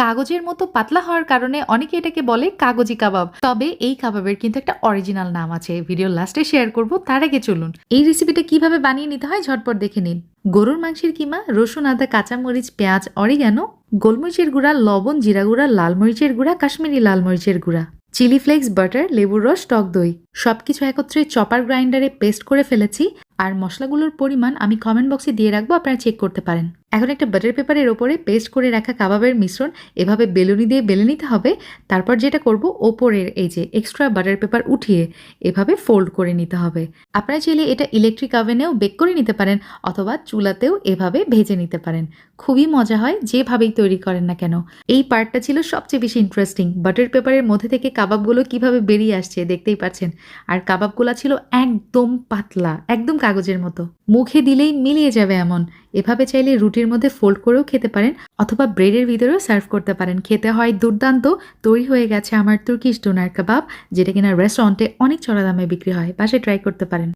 কাগজের মতো পাতলা হওয়ার কারণে অনেকে এটাকে বলে কাগজি কাবাব। তবে এই কাবাবের কিন্তু একটা অরিজিনাল নাম আছে। ভিডিও লাস্টে শেয়ার করব, তার আগে চলুন। এই রেসিপিটা কীভাবে বানিয়ে নিতে হয় ঝটপট দেখে নিন। গরুর মাংসের কিমা, রসুন, আদা, কাঁচামরিচ, পেঁয়াজ, অরিগানো, গোলমরিচের গুঁড়া, লবণ, জিরা গুঁড়া, লাল মরিচের গুঁড়া, কাশ্মীরি লাল মরিচের গুঁড়া, চিলি ফ্লেক্স, বাটার, লেবুর রস, টক দই। সবকিছু একত্রে চপার গ্রাইন্ডারে পেস্ট করে ফেলেছি। আর মশলাগুলোর পরিমাণ আমি কমেন্ট বক্সে দিয়ে রাখব, আপনারা চেক করতে পারেন। এখন একটা বাটার পেপারের ওপরে পেস্ট করে রাখা কাবাবের মিশ্রণ এভাবে বেলুনি দিয়ে বেলে নিতে হবে। তারপর যেটা করব, ওপরের এই যে এক্সট্রা বাটার পেপার উঠিয়ে এভাবে ফোল্ড করে নিতে হবে। আপনারা চাইলে এটা ইলেকট্রিক ওভেনেও বেক করে নিতে পারেন অথবা চুলাতেও এভাবে ভেজে নিতে পারেন। খুবই মজা হয়, যেভাবেই তৈরি করেন না কেন। এই পার্টটা ছিল সবচেয়ে বেশি ইন্টারেস্টিং বাটার পেপারের মধ্যে থেকে কাবাবগুলো কীভাবে বেরিয়ে আসছে দেখতেই পাচ্ছেন। আর কাবাবগুলো ছিল একদম পাতলা, একদম কাগজের মতো। মুখে দিলেই মিলিয়ে যাবে এমন। এভাবে চাইলে রুটির মধ্যে ফোল্ড করেও খেতে পারেন অথবা ব্রেডের ভিতরেও সার্ভ করতে পারেন। খেতে হয় দুর্দান্ত। তৈরি হয়ে গেছে আমার তুর্কিশ ডোনার কাবাব যেটা কিনা রেস্টুরেন্টে অনেক চড়া দামে বিক্রি হয়। পাশে ট্রাই করতে পারেন।